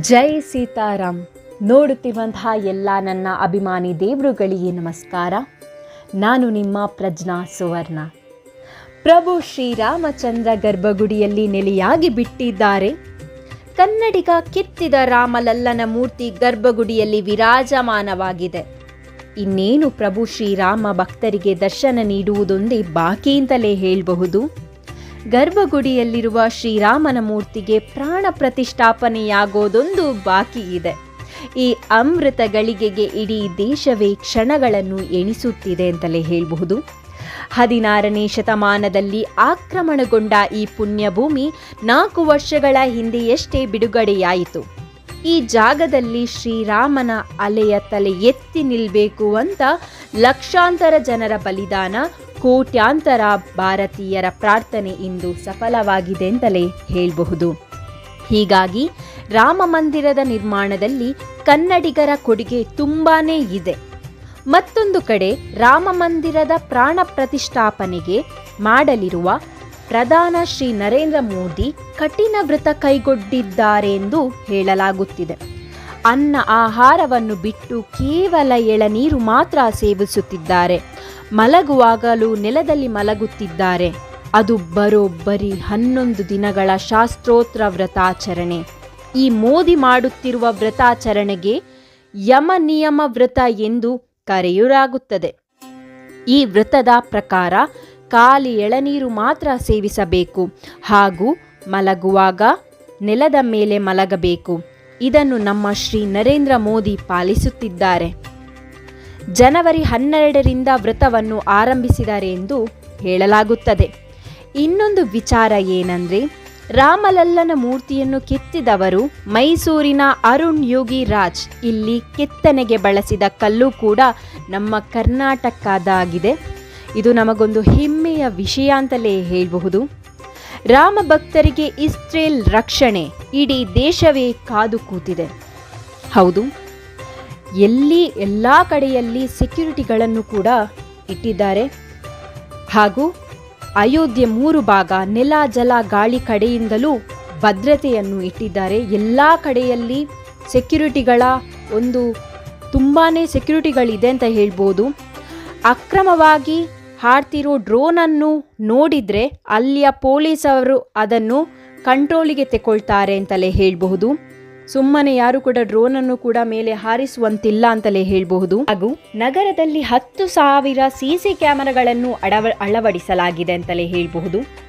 ಜೈ ಸೀತಾರಾಮ್ ನೋಡುತ್ತಿರುವಂತಹ ಎಲ್ಲ ನನ್ನ ಅಭಿಮಾನಿ ದೇವರುಗಳಿಗೆ ನಮಸ್ಕಾರ. ನಾನು ನಿಮ್ಮ ಪ್ರಜ್ಞಾ ಸುವರ್ಣ. ಪ್ರಭು ಶ್ರೀರಾಮಚಂದ್ರ ಗರ್ಭಗುಡಿಯಲ್ಲಿ ನೆಲೆಯಾಗಿ ಬಿಟ್ಟಿದ್ದಾರೆ. ಕನ್ನಡಿಗ ಕೆತ್ತಿದ ರಾಮಲಲ್ಲನ ಮೂರ್ತಿ ಗರ್ಭಗುಡಿಯಲ್ಲಿ ವಿರಾಜಮಾನವಾಗಿದೆ. ಇನ್ನೇನು ಪ್ರಭು ಶ್ರೀರಾಮ ಭಕ್ತರಿಗೆ ದರ್ಶನ ನೀಡುವುದೊಂದೇ ಬಾಕಿಯಿಂದಲೇ ಹೇಳಬಹುದು? ಗರ್ಭಗುಡಿಯಲ್ಲಿರುವ ಶ್ರೀರಾಮನ ಮೂರ್ತಿಗೆ ಪ್ರಾಣ ಪ್ರತಿಷ್ಠಾಪನೆಯಾಗೋದೊಂದು ಬಾಕಿ ಇದೆ. ಈ ಅಮೃತ ಗಳಿಗೆಗೆ ಇಡೀ ದೇಶವೇ ಕ್ಷಣಗಳನ್ನು ಎಣಿಸುತ್ತಿದೆ ಅಂತಲೇ ಹೇಳಬಹುದು. ಹದಿನಾರನೇ ಶತಮಾನದಲ್ಲಿ ಆಕ್ರಮಣಗೊಂಡ ಈ ಪುಣ್ಯಭೂಮಿ ನಾಲ್ಕು ವರ್ಷಗಳ ಹಿಂದೆಯಷ್ಟೇ ಬಿಡುಗಡೆಯಾಯಿತು. ಈ ಜಾಗದಲ್ಲಿ ಶ್ರೀರಾಮನ ಅಲೆಯ ತಲೆ ಎತ್ತಿ ನಿಲ್ಲಬೇಕು ಅಂತ ಲಕ್ಷಾಂತರ ಜನರ ಬಲಿದಾನ ಕೋಟ್ಯಾಂತರ ಭಾರತೀಯರ ಪ್ರಾರ್ಥನೆ ಇಂದು ಸಫಲವಾಗಿದೆ ಅಂತಲೇ ಹೇಳಬಹುದು. ಹೀಗಾಗಿ ರಾಮ ಮಂದಿರದ ನಿರ್ಮಾಣದಲ್ಲಿ ಕನ್ನಡಿಗರ ಕೊಡುಗೆ ತುಂಬಾನೇ ಇದೆ. ಮತ್ತೊಂದು ಕಡೆ ರಾಮ ಮಂದಿರದ ಪ್ರಾಣ ಪ್ರತಿಷ್ಠಾಪನೆಗೆ ಮಾಡಲಿರುವ ಪ್ರಧಾನ ಶ್ರೀ ನರೇಂದ್ರ ಮೋದಿ ಕಠಿಣ ವ್ರತ ಕೈಗೊಂಡಿದ್ದಾರೆ ಎಂದು ಹೇಳಲಾಗುತ್ತಿದೆ. ಅನ್ನ ಆಹಾರವನ್ನು ಬಿಟ್ಟು ಕೇವಲ ಎಳನೀರು ಮಾತ್ರ ಸೇವಿಸುತ್ತಿದ್ದಾರೆ. ಮಲಗುವಾಗಲೂ ನೆಲದಲ್ಲಿ ಮಲಗುತ್ತಿದ್ದಾರೆ. ಅದು ಬರೋಬ್ಬರಿ ಹನ್ನೊಂದು ದಿನಗಳ ಶಾಸ್ತ್ರೋತ್ರ ವ್ರತಾಚರಣೆ. ಈ ಮೋದಿ ಮಾಡುತ್ತಿರುವ ವ್ರತಾಚರಣೆಗೆ ಯಮ ನಿಯಮ ವ್ರತ ಎಂದು ಕರೆಯುರಾಗುತ್ತದೆ. ಈ ವ್ರತದ ಪ್ರಕಾರ ಖಾಲಿ ಎಳನೀರು ಮಾತ್ರ ಸೇವಿಸಬೇಕು ಹಾಗೂ ಮಲಗುವಾಗ ನೆಲದ ಮೇಲೆ ಮಲಗಬೇಕು. ಇದನ್ನು ನಮ್ಮ ಶ್ರೀ ನರೇಂದ್ರ ಮೋದಿ ಪಾಲಿಸುತ್ತಿದ್ದಾರೆ. ಜನವರಿ ಹನ್ನೆರಡರಿಂದ ವ್ರತವನ್ನು ಆರಂಭಿಸಿದ್ದಾರೆ ಎಂದು ಹೇಳಲಾಗುತ್ತದೆ. ಇನ್ನೊಂದು ವಿಚಾರ ಏನಂದ್ರೆ, ರಾಮಲಲ್ಲನ ಮೂರ್ತಿಯನ್ನು ಕೆತ್ತಿದವರು ಮೈಸೂರಿನ ಅರುಣ್ ಯೋಗಿ ರಾಜ್. ಇಲ್ಲಿ ಕೆತ್ತನೆಗೆ ಬಳಸಿದ ಕಲ್ಲು ಕೂಡ ನಮ್ಮ ಕರ್ನಾಟಕದಾಗಿದೆ. ಇದು ನಮಗೊಂದು ಹೆಮ್ಮೆಯ ವಿಷಯ ಅಂತಲೇ ಹೇಳಬಹುದು. ರಾಮ ಭಕ್ತರಿಗೆ ಇಸ್ರೇಲ್ ರಕ್ಷಣೆ. ಇಡೀ ದೇಶವೇ ಕಾದು ಕೂತಿದೆ. ಹೌದು, ಎಲ್ಲಿ ಎಲ್ಲ ಕಡೆಯಲ್ಲಿ ಸೆಕ್ಯೂರಿಟಿಗಳನ್ನು ಕೂಡ ಇಟ್ಟಿದ್ದಾರೆ. ಹಾಗೂ ಅಯೋಧ್ಯೆ ಮೂರು ಭಾಗ ನೆಲ, ಜಲ, ಗಾಳಿ ಕಡೆಯಿಂದಲೂ ಭದ್ರತೆಯನ್ನು ಇಟ್ಟಿದ್ದಾರೆ. ಎಲ್ಲ ಕಡೆಯಲ್ಲಿ ಸೆಕ್ಯೂರಿಟಿಗಳ ಒಂದು ತುಂಬಾ ಸೆಕ್ಯೂರಿಟಿಗಳಿದೆ ಅಂತ ಹೇಳ್ಬೋದು. ಅಕ್ರಮವಾಗಿ ಹಾಡ್ತಿರೋ ಡ್ರೋನನ್ನು ನೋಡಿದರೆ ಅಲ್ಲಿಯ ಪೊಲೀಸವರು ಅದನ್ನು ಕಂಟ್ರೋಲಿಗೆ ತೆಕೊಳ್ತಾರೆ ಅಂತಲೇ ಹೇಳಬಹುದು. ಸುಮ್ಮನೆ ಯಾರು ಕೂಡ ಡ್ರೋನ್ ಅನ್ನು ಕೂಡ ಮೇಲೆ ಹಾರಿಸುವಂತಿಲ್ಲ ಅಂತಲೇ ಹೇಳಬಹುದು. ಹಾಗೂ ನಗರದಲ್ಲಿ ಹತ್ತು ಸಾವಿರ ಸಿಸಿ ಕ್ಯಾಮೆರಾಗಳನ್ನು ಅಳವ ಅಳವಡಿಸಲಾಗಿದೆ ಅಂತಲೇ ಹೇಳಬಹುದು.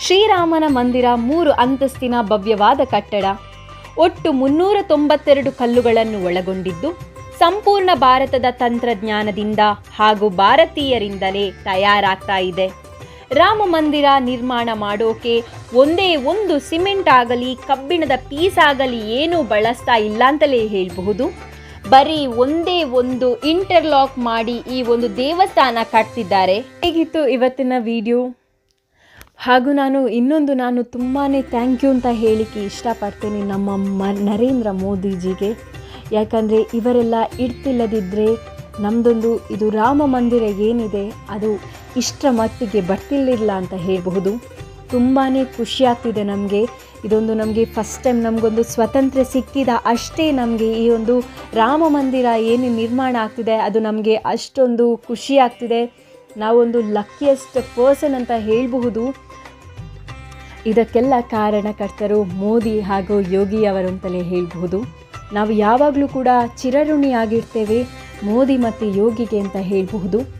ಶ್ರೀರಾಮನ ಮಂದಿರ ಮೂರು ಅಂತಸ್ತಿನ ಭವ್ಯವಾದ ಕಟ್ಟಡ, ಒಟ್ಟು ಮುನ್ನೂರ ತೊಂಬತ್ತೆರಡು ಕಲ್ಲುಗಳನ್ನು ಒಳಗೊಂಡಿದ್ದು, ಸಂಪೂರ್ಣ ಭಾರತದ ತಂತ್ರಜ್ಞಾನದಿಂದ ಹಾಗೂ ಭಾರತೀಯರಿಂದಲೇ ತಯಾರಾಗ್ತಾ ಇದೆ. ರಾಮ ಮಂದಿರ ನಿರ್ಮಾಣ ಮಾಡೋಕೆ ಒಂದೇ ಒಂದು ಸಿಮೆಂಟ್ ಆಗಲಿ, ಕಬ್ಬಿಣದ ಪೀಸ್ ಆಗಲಿ ಏನೂ ಬಳಸ್ತಾ ಇಲ್ಲ ಅಂತಲೇ ಹೇಳಬಹುದು. ಬರೀ ಒಂದೇ ಒಂದು ಇಂಟರ್ಲಾಕ್ ಮಾಡಿ ಈ ಒಂದು ದೇವಸ್ಥಾನ ಕಟ್ತಿದ್ದಾರೆ. ಹೇಗಿತ್ತು ಇವತ್ತಿನ ವಿಡಿಯೋ ಹಾಗೂ ನಾನು ಇನ್ನೊಂದು ನಾನು ತುಂಬಾ ಥ್ಯಾಂಕ್ ಯು ಅಂತ ಹೇಳಿಕೆ ಇಷ್ಟಪಡ್ತೇನೆ ನಮ್ಮ ಮ, ನರೇಂದ್ರ ಮೋದಿಜಿಗೆ. ಯಾಕಂದರೆ ಇವರೆಲ್ಲ ಇಡ್ತಿಲ್ಲದಿದ್ದರೆ ನಮ್ಮದೊಂದು ಇದು ರಾಮ ಮಂದಿರ ಏನಿದೆ, ಅದು ಇಷ್ಟರ ಮಟ್ಟಿಗೆ ಬರ್ತಿರ್ಲಿಲ್ಲ ಅಂತ ಹೇಳಬಹುದು. ತುಂಬಾ ಖುಷಿ ಆಗ್ತಿದೆ ನಮಗೆ. ಇದೊಂದು ನಮಗೆ ಫಸ್ಟ್ ಟೈಮ್ ನಮಗೊಂದು ಸ್ವತಂತ್ರ ಸಿಕ್ಕಿದ ಅಷ್ಟೇ ನಮಗೆ ಈ ಒಂದು ರಾಮ ಮಂದಿರ ಏನು ನಿರ್ಮಾಣ ಆಗ್ತಿದೆ, ಅದು ನಮಗೆ ಅಷ್ಟೊಂದು ಖುಷಿ ಆಗ್ತಿದೆ. ನಾವೊಂದು ಲಕ್ಕಿಯೆಸ್ಟ್ ಪರ್ಸನ್ ಅಂತ ಹೇಳಬಹುದು. ಇದಕ್ಕೆಲ್ಲ ಕಾರಣಕರ್ತರು ಮೋದಿ ಹಾಗೂ ಯೋಗಿ ಅವರು ಅಂತಲೇ ಹೇಳಬಹುದು. ನಾವು ಯಾವಾಗಲೂ ಕೂಡ ಚಿರಋಣಿಯಾಗಿರ್ತೇವೆ, ಮೋದಿ ಮತ್ತು ಯೋಗಿಗೆ ಅಂತ ಹೇಳಬಹುದು.